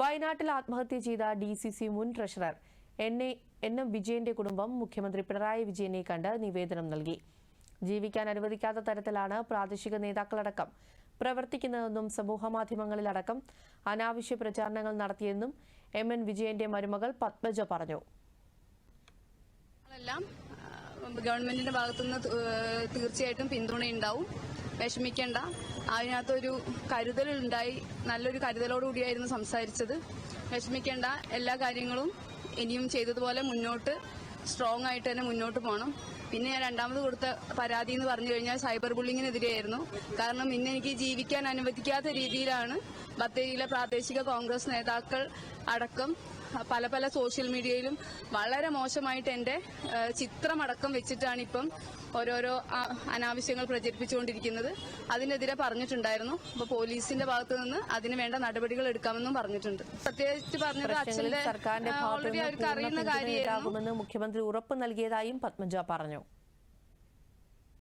വയനാട്ടിൽ ആത്മഹത്യ ചെയ്ത ഡി സി സി മുൻ treasurer. N A N M വിജയന്റെ കുടുംബം മുഖ്യമന്ത്രി പിണറായി വിജയനെ കണ്ട് നിവേദനം നൽകി. ജീവിക്കാൻ അനുവദിക്കാത്ത തരത്തിലാണ് പ്രാദേശിക നേതാക്കളടക്കം പ്രവർത്തിക്കുന്നതെന്നും സമൂഹമാധ്യമങ്ങളിലടക്കം അനാവശ്യ പ്രചാരണങ്ങൾ നടത്തിയെന്നും എം എൻ വിജയന്റെ മരുമകൾ പത്മജ പറഞ്ഞു. ഗവൺമെന്റിന്റെ ഭാഗത്തുനിന്ന് തീർച്ചയായിട്ടും പിന്തുണയുണ്ടാവും. വിഷമിക്കേണ്ട. അതിനകത്തൊരു കരുതൽ ഉണ്ടായി നല്ലൊരു കരുതലോടുകൂടിയായിരുന്നു സംസാരിച്ചത്. വിഷമിക്കേണ്ട. എല്ലാ കാര്യങ്ങളും ഇനിയും ചെയ്തതുപോലെ മുന്നോട്ട് സ്ട്രോങ് ആയിട്ട് തന്നെ മുന്നോട്ട് പോകണം പിന്നെ ഞാൻ രണ്ടാമത് കൊടുത്ത പരാതി എന്ന് പറഞ്ഞു കഴിഞ്ഞാൽ സൈബർ ബുള്ളിങ്ങിനെതിരെയായിരുന്നു കാരണം ഇന്ന് എനിക്ക് ജീവിക്കാൻ അനുവദിക്കാത്ത രീതിയിലാണ് ബത്തേരിയിലെ പ്രാദേശിക കോൺഗ്രസ് നേതാക്കൾ അടക്കം പല പല സോഷ്യൽ മീഡിയയിലും വളരെ മോശമായിട്ട് എന്റെ ചിത്രമടക്കം വെച്ചിട്ടാണ് ഇപ്പം ഓരോരോ അനാവശ്യങ്ങൾ പ്രചരിപ്പിച്ചുകൊണ്ടിരിക്കുന്നത്. അതിനെതിരെ പറഞ്ഞിട്ടുണ്ടായിരുന്നു. അപ്പൊ പോലീസിന്റെ ഭാഗത്ത് നിന്ന് അതിന് വേണ്ട നടപടികൾ എടുക്കാമെന്നും പറഞ്ഞിട്ടുണ്ട്. പ്രത്യേകിച്ച് പറഞ്ഞത് അച്ഛന്റെ സർക്കാരിന്റെ ഓൾറെഡി അവർക്ക് അറിയുന്ന കാര്യമാകുമെന്ന് മുഖ്യമന്ത്രി ഉറപ്പ് നൽകിയതായും പത്മജ പറഞ്ഞു.